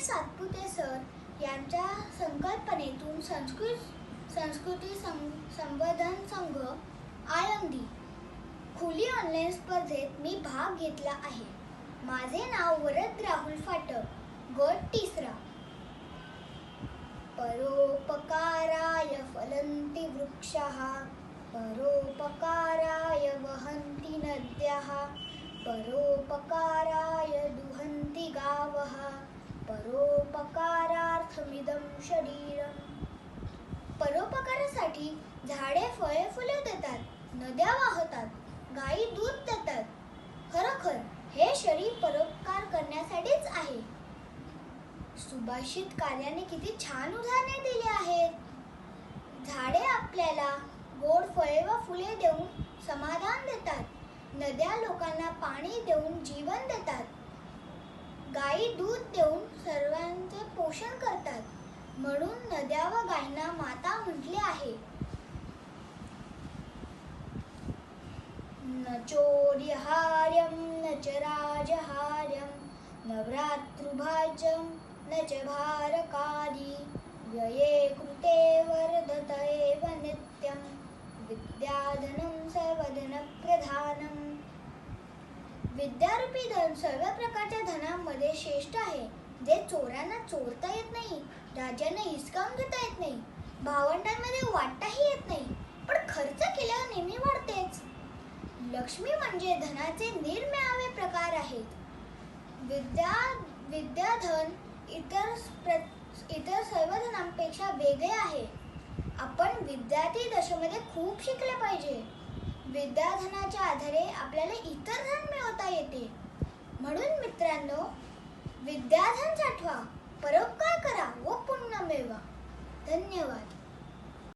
Satpute sir यांच्या संकल्पनेतून संस्कृत संस्कृती संवर्धन संघ आळंदी खुली ऑनलाईन स्पर्धेत मी भाग घेतला आहे. माझे नाव वरद राहुल फाटक गट तिसरा. परोपकाराय फलंती वृक्षः परोपकाराय वहंती नद्या परोपकाराय दुहंती गावः। परोपकारार्थमिदं शरीरम. परोपकारासाठी झाडे फळे फुले देतात नद्या वाहतात गायी दूध देतात. खरोखर हे शरीर परोपकार करण्यासाठीच आहे. सुभाषित कार्याने किती छान उदाहरणे दिली आहेत. झाडे आपल्याला गोड फळे व फुले देऊन समाधान देतात. नद्या लोकांना पाणी देऊन जीवन देतात. गायी दूध देऊन सर्वांचे पोषण करतात. म्हणून नद्या व गायींना माता म्हटले आहे. न चोर्यहार्यम न च राजहार्यम न न च भारकारी व्यये कृते वर्धत एव नित्यं विद्याधनं सर्वधनप्रधानम् विद्यारूपी धन सर्व प्रकारचे धनामध्ये श्रेष्ठ आहे जे चोरांना चोरता येत नाही राजांना हिसकावून घेता येत नाही भावंडांमध्ये वाटताही येत नाही पण खर्च केल्यावर नेहमी वाढतेच. लक्ष्मी म्हणजे धनाचे निर्मिळावे प्रकार आहेत. विद्या विद्याधन इतर प्र- इतर सर्व धनांपेक्षा वेगळे आहे. आपण विद्यार्थी दशेमध्ये खूप शिकले पाहिजे. विद्याधनाच्या आधारे आपल्याला इतर धन मिळवता येते. म्हणून विद्याधन साठवा परोपकार करा व पुन्हा मिळवा. धन्यवाद.